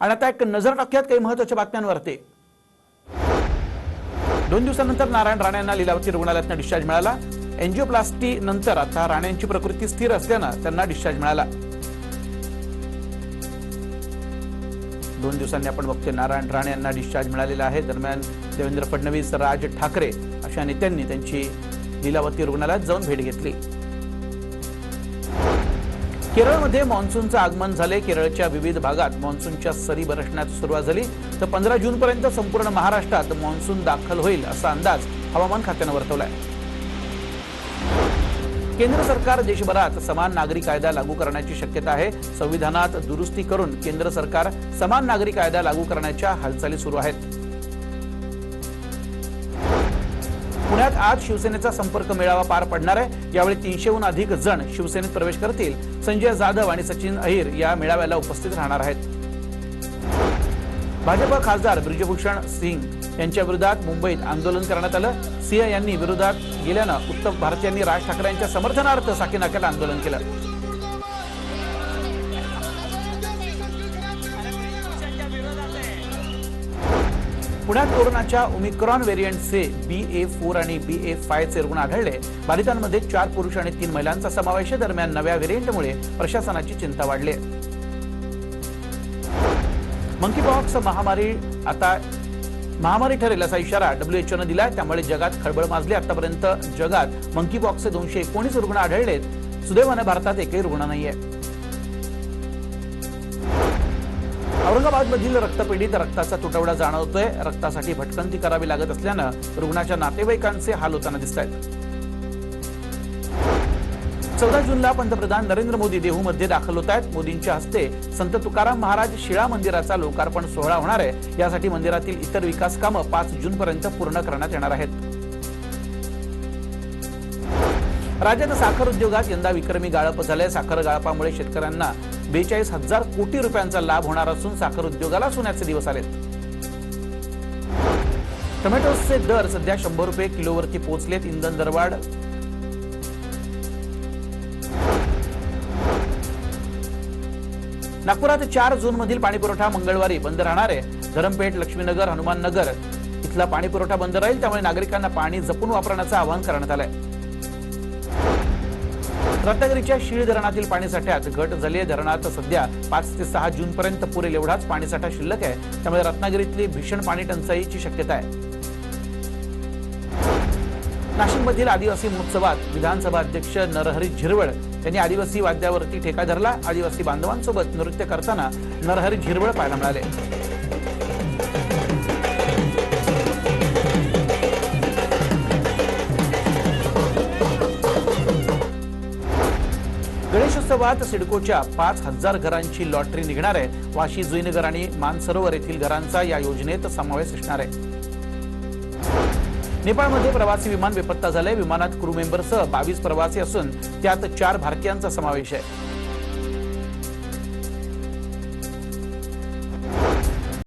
आणि आता एक नजर टाकूयात काही महत्त्वाच्या बातम्यांवरती. दोन दिवसानंतर नारायण राणे यांना लीलावती रुग्णालयात डिस्चार्ज मिळाला. एन्जिओप्लास्टी नंतर आता राणेंची प्रकृती स्थिर असल्यानं त्यांना डिस्चार्ज मिळाला. दोन दिवसांनी आपण बघतोय नारायण राणे यांना डिस्चार्ज मिळालेला आहे. दरम्यान देवेंद्र फडणवीस राज ठाकरे अशा नेत्यांनी त्यांची लिलावती रुग्णालयात जाऊन भेट घेतली. केरळमध्ये मान्सूनचं आगमन झाले केरळच्या विविध भागात मान्सूनच्या सरी बरसण्यास सुरुवात झाली. तर पंधरा जूनपर्यंत संपूर्ण महाराष्ट्रात मान्सून दाखल होईल असा अंदाज हवामान खात्यानं वर्तवलाय. केंद्र सरकार देशभरात समान नागरी कायदा लागू करण्याची शक्यता आहे. संविधानात दुरुस्ती करून केंद्र सरकार समान नागरी कायदा लागू करण्याच्या हालचाली सुरू आहेत. पुण्यात आज शिवसेनेचा संपर्क मेळावा पार पडणार आहे. यावेळी तीनशेहून अधिक जण शिवसेनेत प्रवेश करतील. संजय जाधव आणि सचिन अहिर या मेळाव्याला उपस्थित राहणार आहेत. भाजप खासदार ब्रिजभूषण सिंग यांच्या विरोधात मुंबईत आंदोलन करण्यात आलं. सिंह यांनी विरोधात गेल्यानं उत्तम भारतीयांनी राज ठाकरे यांच्या समर्थनार्थ साकीनाक्यात आंदोलन केलं. पुण्यात कोरोनाच्या ओमिक्रॉन व्हेरियंटचे बी ए फोर आणि बी ए फायचे रुग्ण आढळले. बाधितांमध्ये चार पुरुष आणि तीन महिलांचा समावेश आहे. दरम्यान नव्या व्हेरियंटमुळे प्रशासनाची चिंता वाढली आहे. मंकीपॉक्स महामारी आता महामारी ठरेल असा इशारा डब्ल्यूएचओनं दिलाय. त्यामुळे जगात खळबळ माजली. आतापर्यंत जगात मंकीपॉक्सचे दोनशे एकोणीस रुग्ण आढळलेत. सुदैवानं भारतात एकही रुग्ण नाहीये. औरंगाबादमधील रक्तपेढीत रक्ताचा तुटवडा जाणवतोय. रक्तासाठी भटकंती करावी लागत असल्यानं रुग्णाच्या नातेवाईकांचे हाल होताना दिसत आहेत चौदा जूनला पंतप्रधान नरेंद्र मोदी देहूमध्ये दाखल होत आहेत. मोदींच्या हस्ते संत तुकाराम महाराज शिळा मंदिराचा लोकार्पण सोहळा होणार आहे. यासाठी मंदिरातील इतर विकास कामं पाच जूनपर्यंत पूर्ण करण्यात येणार आहेत. राज्यात साखर उद्योगात यंदा विक्रमी गाळप झालंय. साखर गाळपामुळे शेतकऱ्यांना बेचाळीस हजार कोटी रुपयांचा लाभ होणार असून साखर उद्योगाला सोन्याचे दिवस आलेत. टोमॅटोचे दर सध्या शंभर रुपये किलोवरती पोहोचलेत. इंधन दरवाढ. नागपुरात चार जून मधील पाणीपुरवठा मंगळवारी बंद राहणार आहे. धरमपेठ लक्ष्मीनगर हनुमान नगर इथला पाणीपुरवठा बंद राहील. त्यामुळे नागरिकांना पाणी जपून वापरण्याचं आवाहन करण्यात आलंय. रत्नागिरीच्या शीळ धरणातील पाणीसाठ्यात घट झाली आहे धरणात सध्या पाच ते सहा जूनपर्यंत पुरेल एवढाच पाणीसाठा शिल्लक आहे. त्यामुळे रत्नागिरीतली भीषण पाणी टंचाईची शक्यता आहे. नाशिकमधील आदिवासी महोत्सवात विधानसभा अध्यक्ष नरहरी झिरवळ यांनी आदिवासी वाद्यावरती ठेका धरला. आदिवासी बांधवांसोबत नृत्य करताना नरहरी झिरवळ पाहायला मिळाले. गणेशोत्सवात सिडकोच्या पाच हजार घरांची लॉटरी निघणार आहे. वाशी जुईनगर आणि मानसरोवर येथील घरांचा या योजनेत समावेश असणार आहे. नेपाळमध्ये प्रवासी विमान बेपत्ता झालंय. विमानात क्रू मेंबरसह बावीस प्रवासी असून त्यात चार भारतीयांचा समावेश आहे.